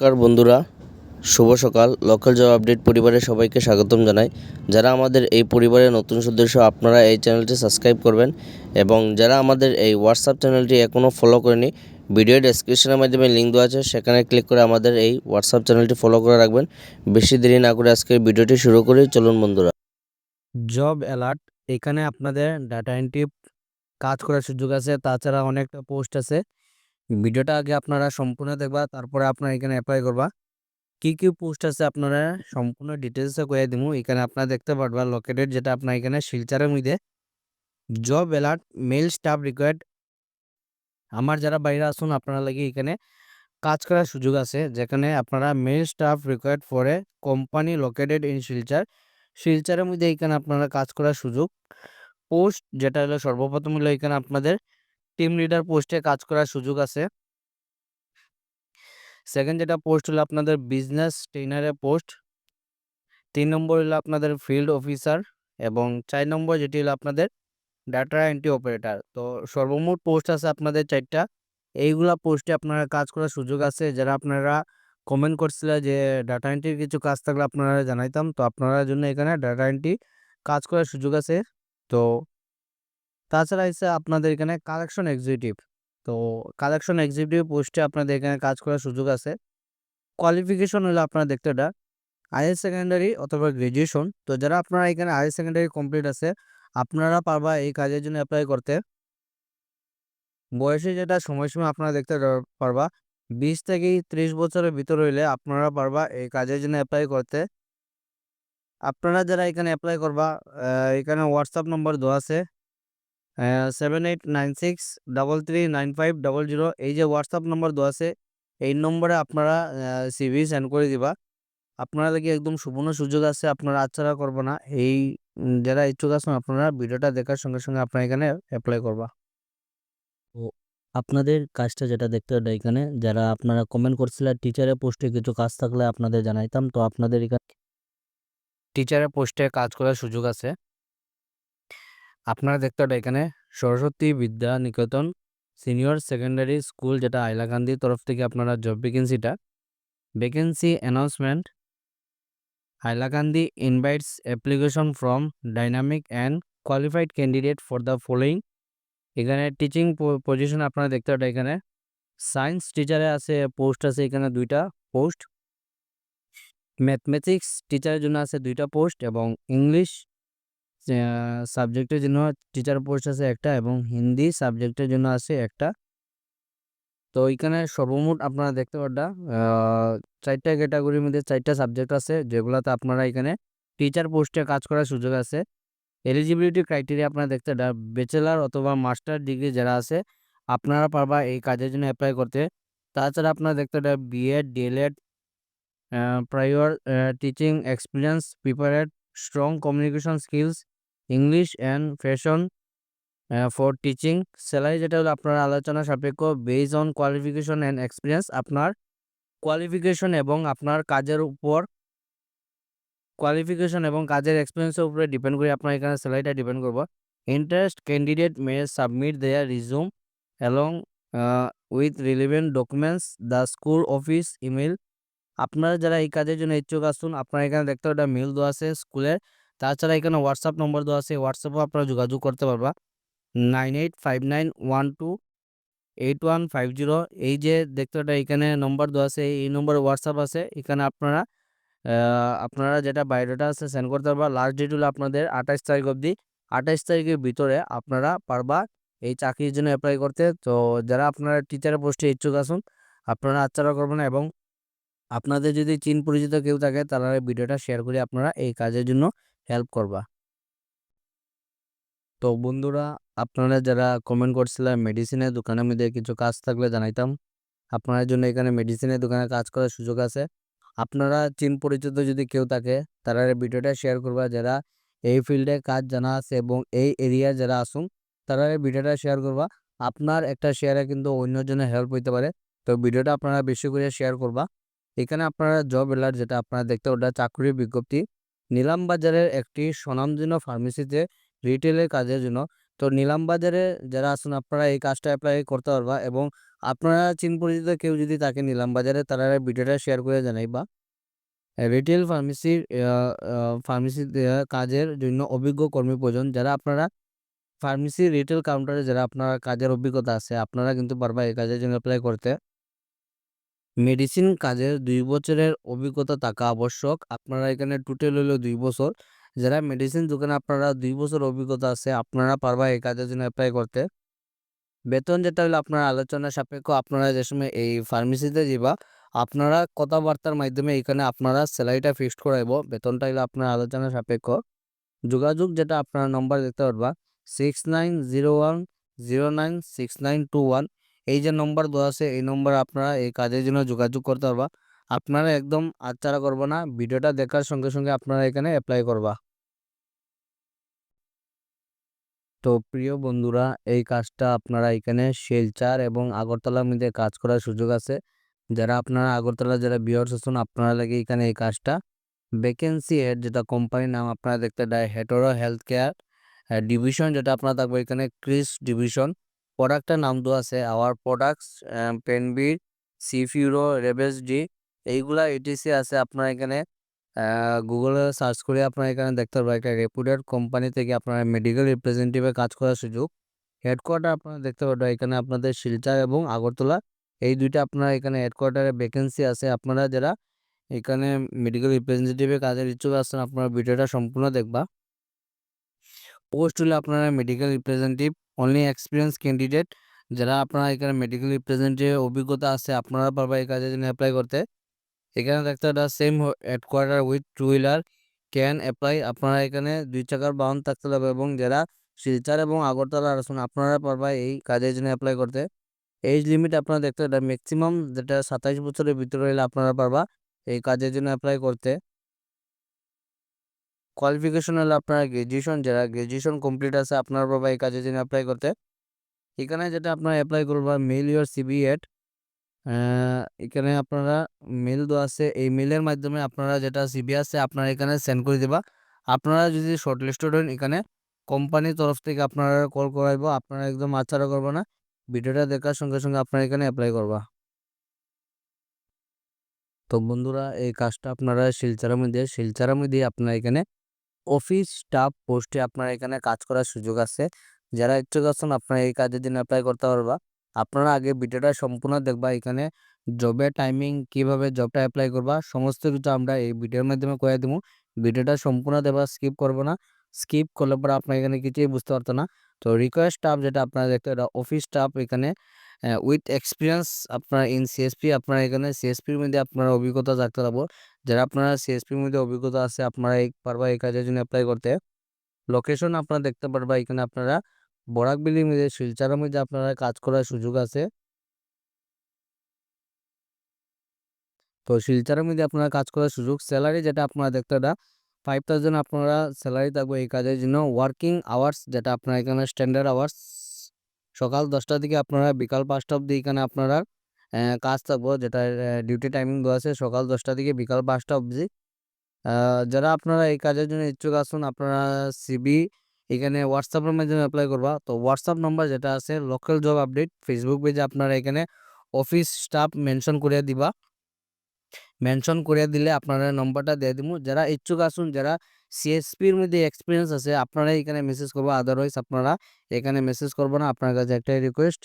নমস্কার বন্ধুরা, শুভ সকাল। লোকাল জব আপডেট পরিবারের সবাইকে স্বাগতম জানাই। যারা আমাদের এই পরিবারের নতুন সদস্য, আপনারা এই চ্যানেলটি সাবস্ক্রাইব করবেন এবং যারা আমাদের এই হোয়াটসঅ্যাপ চ্যানেলটি এখনও ফলো করেনি ভিডিও ডেসক্রিপশনের মাধ্যমে লিঙ্ক দেওয়া আছে, সেখানে ক্লিক করে আমাদের এই হোয়াটসঅ্যাপ চ্যানেলটি ফলো করে রাখবেন। বেশি দেরি না করে আজকের ভিডিওটি শুরু করি, চলুন বন্ধুরা। জব অ্যালার্ট এখানে আপনাদের ডাটা এন্ট্রি কাজ করার সুযোগ আছে, তাছাড়া অনেকটা পোস্ট আছে। ভিডিওটা আগে আপনারা সম্পূর্ণ দেখবা, তারপরে আপনারা এখানে অ্যাপ্লাই করবা। কি কি পোস্ট আছে আপনারা সম্পূর্ণ ডিটেলসে কয়ে দিব এখানে আপনারা দেখতে পারবা লোকেটেড যেটা আপনার এখানে শিলচারের মধ্যে। Job alert male staff required আমার যারা বাইরে আসুন আপনারা লাগি এখানে কাজ করার সুযোগ আছে। যেখানে আপনারা male staff required for company located in Silchar. শিলচারের মধ্যে এখানে আপনারা কাজ করার সুযোগ। পোস্ট যেটা হলো সর্বপ্রথম হলো এখানে আপনাদের টিম লিডার পোস্টে কাজ করার সুযোগ আছে। সেকেন্ড যেটা পোস্ট হলো আপনাদের বিজনেস ট্রেনারের পোস্ট তিন নম্বর হলো আপনাদের ফিল্ড অফিসার এবং চার নম্বর যেটি হলো আপনাদের ডাটা এন্ট্রি অপারেটার তো সর্বমোট পোস্ট আছে আপনাদের চারটা। এইগুলা পোস্টে আপনারা কাজ করার সুযোগ আছে। যারা আপনারা কমেন্ট করছিল যে ডাটা এন্ট্রির কিছু কাজ থাকলে আপনারা জানাইতাম। তো আপনারা জন্য এখানে ডাটা এন্ট্রি কাজ করার সুযোগ আছে। তো তাছাড়া হচ্ছে আপনাদের এখানে কালেকশন এক্সিকিউটিভ তো কালেকশন এক্সিকিউটিভ পোস্টে আপনাদের এখানে কাজ করার সুযোগ আছে। কোয়ালিফিকেশন হলো আপনারা দেখতে এটা হায়ার সেকেন্ডারি অথবা গ্রাজুয়েশন তো যারা আপনারা এখানে হায়ার সেকেন্ডারি কমপ্লিট আছে, আপনারা পারবা এই কাজের জন্য অ্যাপ্লাই করতে। বয়সে যেটা সময়সীমা আপনারা দেখতে পারবা, বিশ থেকে ত্রিশ বছরের ভিতর হইলে আপনারা পারবা এই কাজের জন্য অ্যাপ্লাই করতে। আপনারা যারা এখানে অ্যাপ্লাই করবা এখানে হোয়াটসঅ্যাপ নম্বর দেওয়া আছে। Seven eight nine six double three nine five double zero এই যে হোয়াটসঅ্যাপ নম্বর দেওয়া আছে এই নম্বরে আপনারা সিভি সেন্ড করে দিবা। আপনারা দেখি একদম সুবর্ণ সুযোগ আছে আপনারা আচ্ছাড়া করব না। এই যারা ইচ্ছুক আছেন আপনারা ভিডিওটা দেখার সঙ্গে সঙ্গে আপনারা এখানে অ্যাপ্লাই করবা। তো আপনাদের কাজটা যেটা দেখতে হবে এখানে যারা আপনারা কমেন্ট করছিলেন টিচারের পোস্টে কিছু কাজ থাকলে আপনাদের জানাইতাম। তো আপনাদের এখানে টিচারের পোস্টে কাজ করার সুযোগ আছে। আপনারা দেখতে হবে এখানে Saraswati Vidya Niketan senior secondary school, যেটা হাইলাকান্দির তরফ থেকে আপনারা job ভ্যাকেন্সিটা vacancy announcement Hailakandi invites application from dynamic and qualified candidate for the following এখানে টিচিং পজিশন আপনারা দেখতে পাবেন এখানে সায়েন্স টিচারে আছে পোস্ট আছে এখানে দুইটা পোস্ট ম্যাথমেটিক্স টিচারের জন্য আছে দুইটা পোস্ট এবং ইংলিশ সাবজেক্টের জন্য টিচার পোস্ট আছে একটা এবং হিন্দি সাবজেক্টের জন্য আছে একটা। তো এখানে সর্বমোট আপনারা দেখতে পারটা চারটা ক্যাটাগরির মধ্যে চারটা সাবজেক্ট আছে যেগুলোতে আপনারা এখানে টিচার পোস্টে কাজ করার সুযোগ আছে। এলিজিবিলিটি ক্রাইটেরিয়া আপনারা দেখতে ব্যাচেলার অথবা মাস্টার ডিগ্রি যারা আছে, আপনারা পারবা এই কাজের জন্য অ্যাপ্লাই করতে। তাছাড়া আপনারা দেখতে BEd DElEd prior teaching experience prepared strong communication skills English and passion for teaching salary যেটা হলো আপনার আলোচনা সাপেক্ষ base on qualification and experience আপনার কোয়ালিফিকেশন এবং আপনার কাজের উপর কোয়ালিফিকেশন এবং কাজের এক্সপিরিয়েন্সের উপরে ডিপেন্ড করে আপনার এখানে স্যালারিটা ডিপেন্ড করব। Interest candidate may submit their resume along with relevant documents the school office email আপনারা যারা এই কাজের জন্য ইচ্ছুক আসুন আপনারা এখানে দেখতে একটা মেল দেওয়া আছে স্কুলের তাছাড়া এখানে হোয়াটসঅ্যাপ নম্বর দেওয়া আছে হোয়াটসঅ্যাপেও আপনারা যোগাযোগ করতে পারবা। Nine eight five nine one two eight one five zero এই যে দেখতে এখানে নম্বর দেওয়া আছে, এই নম্বরে হোয়াটসঅ্যাপ আছে। এখানে আপনারা আপনারা যেটা বায়োডাটা আছে সেন্ড করতে পারবা। লাস্ট ডেট হলো আপনাদের আঠাশ তারিখ অবধি। আঠাশ তারিখের ভিতরে আপনারা পারবা এই চাকরির জন্য অ্যাপ্লাই করতে। তো যারা আপনারা টিচারের পোস্টে ইচ্ছুক আসুন আপনারা আচ্ছাড়া করবেন এবং আপনাদের যদি চিন পরিচিত কেউ থাকে, তারা ভিডিওটা শেয়ার করে আপনারা এই কাজের জন্য হেল্প করবা। তো বন্ধুরা, আপনারা যারা কমেন্ট করছিলেন মেডিসিনের দোকানের মধ্যে কিছু কাজ থাকলে জানাইতাম। আপনার জন্য এখানে মেডিসিনের দোকানে কাজ করার সুযোগ আছে। আপনারা চিন পরিচিত যদি কেউ থাকে, তারা ভিডিওটা শেয়ার করবা। যারা এই ফিল্ডে কাজ জানা আছে এবং এই এরিয়া যারা আসুন, তারা ভিডিওটা শেয়ার করবা। আপনার একটা শেয়ারে কিন্তু অন্যজনের হেল্প হইতে পারে। তো ভিডিওটা আপনারা বেশি করে শেয়ার করবা। এখানে আপনারা জব এলার্ট যেটা আপনারা দেখতে, ওটা চাকরির বিজ্ঞপ্তি। নিলাম বাজারের একটি স্বনামধন্য ফার্মেসিতে রিটেলের কাজের জন্য। তো নিলাম বাজারে যারা আছেন, আপনারা এই কাজটা অ্যাপ্লাই করতে পারবা এবং আপনারা চিন পরিচিত কেউ যদি থাকে নিলাম বাজারে তারা ভিডিওটা শেয়ার করে জানাইবা। রিটেল ফার্মেসির ফার্মেসি কাজের জন্য অভিজ্ঞ কর্মী প্রয়োজন। যারা আপনারা ফার্মেসি রিটেল কাউন্টারে যারা আপনার কাজের অভিজ্ঞতা আছে, আপনারা কিন্তু পারবা এই কাজের জন্য অ্যাপ্লাই করতে। মেডিসিন কাজের দুই বছরের অভিজ্ঞতা থাকা আবশ্যক। আপনারা এখানে টোটাল হলো দুই বছর। যারা মেডিসিন দোকানে আপনারা দুই বছর অভিজ্ঞতা আছে, আপনারা পারবা এই কাজের জন্য অ্যাপ্লাই করতে। বেতন যেটা হলো আপনার আলোচনা সাপেক্ষ, আপনারা যে সময় এই ফার্মেসিতে যাবা আপনারা কথাবার্তার মাধ্যমে এখানে আপনারা স্যালারিটা ফিক্সড করাইব। বেতনটা হলো আপনার আলোচনা সাপেক্ষ। যোগাযোগ যেটা আপনার নম্বর দেখতে পারবা six nine zero one zero nine six nine two one এই যে নম্বর দেওয়া আছে, এই নম্বরে আপনারা এই কাজের জন্য যোগাযোগ করতে পারবা। আপনারা একদম আচ্ছাড়া করব না, ভিডিওটা দেখার সঙ্গে সঙ্গে আপনারা এখানে অ্যাপ্লাই করবা। তো প্রিয় বন্ধুরা, এই কাজটা আপনারা এখানে শিলচর এবং আগরতলার মধ্যে কাজ করার সুযোগ আছে। যারা আপনারা আগরতলা যারা বিয়ার্স আছেন, আপনারা লাগে এখানে এই কাজটা। ভ্যাকেন্সি হেড যেটা কোম্পানির নাম আপনারা দেখতে দেয় হেটোরো হেলথ কেয়ার ডিভিশন যেটা আপনারা থাকবে এখানে ক্রিস ডিভিশন প্রোডাক্টের নাম দেওয়া আছে। আওয়ার প্রোডাক্টস পেনবির সিফিউরো রেবেস ডি এইগুলা এটিসি আছে আপনারা এখানে। গুগলে সার্চ করে আপনারা এখানে দেখতে পারবেন। একটা রেপুটেড কোম্পানি থেকে আপনারা মেডিকেল রিপ্রেজেন্টেটিভে কাজ করার সুযোগ। হেডকোয়ার্টার আপনারা দেখতে পারবেন এখানে আপনাদের শিলচর এবং আগরতলা। এই দুইটা আপনারা এখানে হেডকোয়ার্টারে ভ্যাকেন্সি আছে। আপনারা যারা এখানে মেডিকেল রিপ্রেজেন্টেটিভে কাজের ইচ্ছুক আছেন, আপনারা ভিডিওটা সম্পূর্ণ দেখবা। পোস্ট হলে আপনারা medical representative only experience candidate যারা আপনারা এখানে মেডিকেল রিপ্রেজেন্টেটিভ অভিজ্ঞতা আছে, আপনারা পারবা এই কাজের জন্য অ্যাপ্লাই করতে। এখানে দেখতে একটা same headquarter with two wheeler can apply আপনারা এখানে দুই চাকার বাহন থাকতে হবে এবং যারা শিলচর এবং আগরতলা আছেন আপনারা পারবা এই কাজের জন্য অ্যাপ্লাই করতে। এজ লিমিট আপনারা দেখতে এটা ম্যাক্সিমাম যেটা সাতাইশ বছরের ভিতরে হলে আপনারা পারবা এই কাজের জন্য অ্যাপ্লাই করতে। কোয়ালিফিকেশন হলো আপনার গ্র্যাজুয়েশন যারা গ্র্যাজুয়েশন কমপ্লিট আছে, আপনার বাবা এই কাজের জন্য অ্যাপ্লাই করতে, এখানে যেটা আপনারা অ্যাপ্লাই করবা মেল ইউর সিবি এট এখানে আপনারা মেল দেওয়া আছে, এই মেলের মাধ্যমে আপনারা যেটা সিবি আছে, আপনারা এখানে সেন্ড করে দেবা। আপনারা যদি শর্ট লিস্টেড হন, এখানে কোম্পানির তরফ থেকে আপনারা কল করাইব, আপনারা একদম আচ্ছাড়া করব না, ভিডিওটা দেখার সঙ্গে সঙ্গে আপনারা এখানে অ্যাপ্লাই করবা। তো বন্ধুরা, এই কাজটা আপনারা শিলচারের মধ্যে শিলচারের মধ্যে আপনারা এখানে অফিস স্টাফ পোস্টে আপনার এখানে কাজ করার সুযোগ আছে। যারা ইচ্ছুক আছেন, আপনারা এই কাজের জন্য অ্যাপ্লাই করতে পারবা। আপনারা আগে ভিডিওটা সম্পূর্ণ দেখবা, এখানে জবের টাইমিং কীভাবে জবটা অ্যাপ্লাই করবা, সমস্ত কিছু আমরা এই ভিডিওর মাধ্যমে করে দেবো। ভিডিওটা সম্পূর্ণ দেবা স্কিপ করব না। স্কিপ করলে পরে আপনার এখানে কিছুই বুঝতে পারতো না। তো রিকোয়েস্ট স্টাফ যেটা আপনারা দেখতে এটা অফিস স্টাফ এখানে উইথ এক্সপিরিয়েন্স আপনার ইন সিএসপি আপনার এখানে সিএসপির মধ্যে আপনার অভিজ্ঞতা থাকতে পারব। যারা আপনারা সিএসপির মধ্যে অভিজ্ঞতা আছে, আপনারা এই পারবা এই কাজের জন্য অ্যাপ্লাই করতে লোকেশন আপনারা দেখতে পারবা এখানে আপনারা বরাক বরাকবিলির মধ্যে, শিলচারের মধ্যে আপনারা কাজ করার সুযোগ আছে। তো শিলচারের মধ্যে আপনারা কাজ করার সুযোগ স্যালারি যেটা আপনারা দেখতে এটা ফাইভ থাউজেন্ড আপনারা স্যালারি থাকবে এই কাজের জন্য ওয়ার্কিং আওয়ার্স যেটা আপনারা এখানে স্ট্যান্ডার্ড আওয়ার্স সকাল দশটা থেকে আপনারা বিকাল পাঁচটা অবধি এখানে আপনারা কাজ থাকব, যেটা ডিউটি টাইমিং দেওয়া আছে সকাল দশটা থেকে বিকাল পাঁচটা অবধি। যারা আপনারা এই কাজের জন্য ইচ্ছুক আসুন আপনারা সিবি এখানে হোয়াটসঅ্যাপের মাধ্যমে অ্যাপ্লাই করবা। তো হোয়াটসঅ্যাপ নাম্বার যেটা আছে লোকাল জব আপডেট ফেসবুক পেজে আপনারা এখানে অফিস স্টাফ মেনশন করে দিবা। মেনশন করে দিলে আপনারা নম্বরটা দিয়ে দিব যারা ইচ্ছুক আসুন, যারা সিএসপির মধ্যে এক্সপিরিয়েন্স আছে আপনারা এখানে মেসেজ করব। আদারওয়াইজ আপনারা এখানে মেসেজ করব না। আপনার কাছে একটাই রিকোয়েস্ট